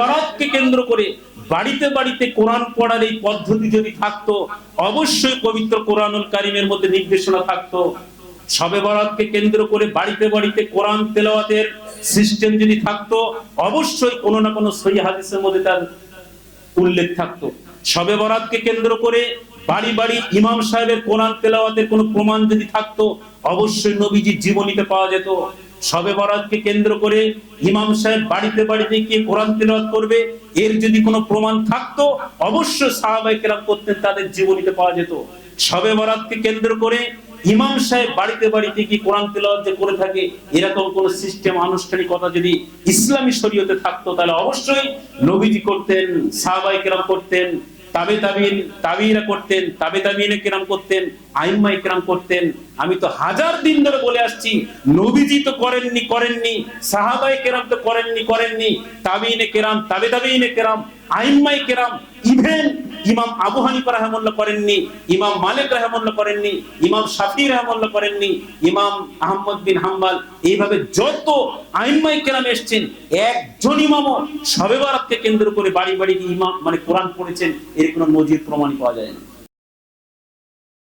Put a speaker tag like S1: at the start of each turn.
S1: বারাতকে কেন্দ্র করে বাড়িতে বাড়িতে কোরআন পড়ার এই পদ্ধতি যদি থাকতো, অবশ্যই পবিত্র কোরআনুল কারিমের মধ্যে নির্দেশনা থাকতো। শবে বরাতকে কেন্দ্র করে বাড়িতে বাড়িতে কোরআন তেলাওয়াতের সিস্টেম যদি থাকতো, অবশ্যই কোনো না কোনো সহি হাদিসের মধ্যে তার উল্লেখ থাকতো। শবে বরাতকে কেন্দ্র করে বাড়ি বাড়ি ইমাম সাহেবের কোরআন তেলাওয়াতের কোনো প্রমাণ যদি থাকতো, অবশ্যই নবীজির জীবনীতে পাওয়া যেত। শবে বরাতকে কেন্দ্র করে ইমাম সাহেব বাড়িতে বাড়িতে গিয়ে কোরআন তেলাওয়াত করবে, এর যদি কোনো প্রমাণ থাকতো, অবশ্যই সাহাবাই কেরাম করতেন তাদের জীবনীতে পাওয়া যেত। শবে বরাতকে কেন্দ্র করে ইমাম সাহেব বাড়িতে বাড়িতে কি কোরআন তেলাওয়াত যে করে থাকে, এরকম কোন সিস্টেম আনুষ্ঠানিকতা যদি ইসলামী শরীয়তে থাকতো, তাহলে অবশ্যই নবীজি করতেন সাহাবাই কেরাম করতেন তাবে তাবিন, তাবিরা করতেন, তাবে তাবিনে কেরাম করতেন আইম্মাই কেরাম করতেন। আমি তো হাজার দিন ধরে বলে আসছি, নবীজি তো করেননি করেননি সাহাবাই কেরাম তো করেননি করেননি। তাবিনে কেরাম, তাবে তাবিনে কেরাম আইম্মাই কেরাম ইভেন ইমাম আবু হানিফা রহমুল্লাহ করেননি, ইমাম মালিক রহমুল্লাহ করেননি, ইমাম শাফি রহমুল্লাহ করেননি, ইমাম আহমদ বিন হাম্বাল। এইভাবে যত আইনমাই কেরাম এসছেন, একজন ইমামও সবে বারাতকে কেন্দ্র করে বাড়ি বাড়ি ইমাম মানে কোরআন পড়েছেন, এর কোনো নজির প্রমাণ পাওয়া যায় না।